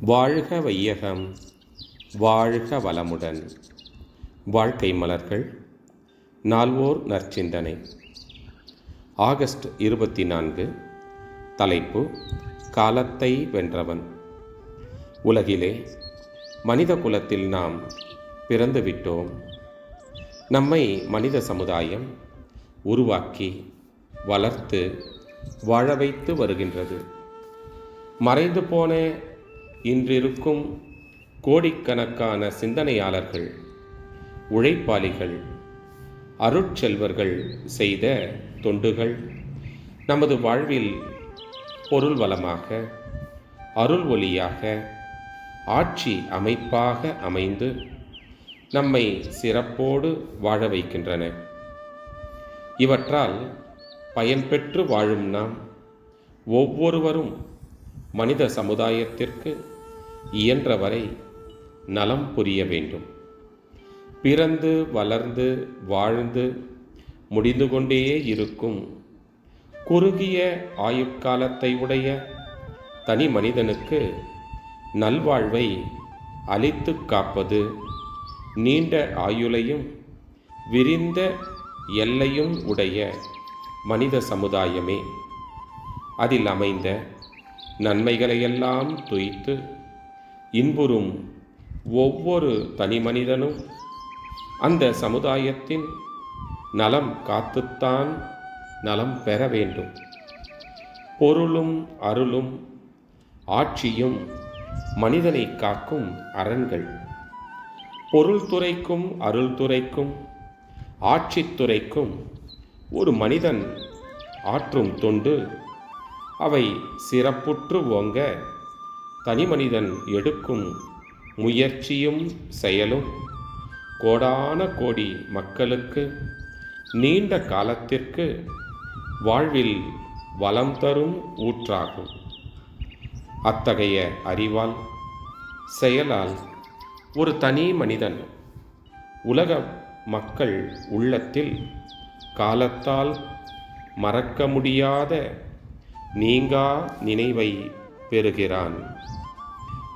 வாழ்க வையகம் வாழ்க வளமுடன். வாழ்க்கை மலர்கள் நால்வோர் நற்சிந்தனை. ஆகஸ்ட் இருபத்தி நான்கு தலைப்பு காலத்தை வென்றவன். உலகிலே மனித குலத்தில் நாம் பிறந்துவிட்டோம் நம்மை மனித சமுதாயம் உருவாக்கி வளர்த்து வாழ வைத்து வருகின்றது. மறைந்து போன இன்றிருக்கும் கோடிக்கணக்கான சிந்தனையாளர்கள் உழைப்பாளிகள் அருட்செல்வர்கள் செய்த தொண்டுகள் நமது வாழ்வில் பொருள் வளமாக அருள் ஒளியாக ஆட்சி அமைப்பாக அமைந்து நம்மை சிறப்போடு வாழ வைக்கின்றன. இவற்றால் பயன்பெற்று வாழும் நாம் ஒவ்வொருவரும் மனித சமுதாயத்திற்கு இயன்றவரை நலம் புரிய வேண்டும். பிறந்து வளர்ந்து வாழ்ந்து முடிந்து கொண்டே இருக்கும் குறுகிய ஆயுட்காலத்தை உடைய தனி மனிதனுக்கு நல்வாழ்வை அழித்து காப்பது நீண்ட ஆயுளையும் விரிந்த எல்லையும் உடைய மனித சமுதாயமே. அதில் அமைந்த நன்மைகளையெல்லாம் துய்த்து இன்புறும் ஒவ்வொரு தனி மனிதனும் அந்த சமுதாயத்தின் நலம் காத்துத்தான் நலம் பெற வேண்டும். பொருளும் அருளும் ஆட்சியும் மனிதனை காக்கும் அரண்கள். பொருள் துறைக்கும் அருள் துறைக்கும் ஆட்சித்துறைக்கும் ஒரு மனிதன் ஆற்றும் தொண்டு. அவை சிறப்புற்று ஓங்க தனிமனிதன் எடுக்கும் முயற்சியும் செயலும் கோடான கோடி மக்களுக்கு நீண்ட காலத்திற்கு வாழ்வில் வளம் தரும் ஊற்றாகும். அத்தகைய அறிவால் செயலால் ஒரு தனி மனிதன் உலக மக்கள் உள்ளத்தில் காலத்தால் மறக்க முடியாத நீங்கா நினைவை பெறுகிறான்.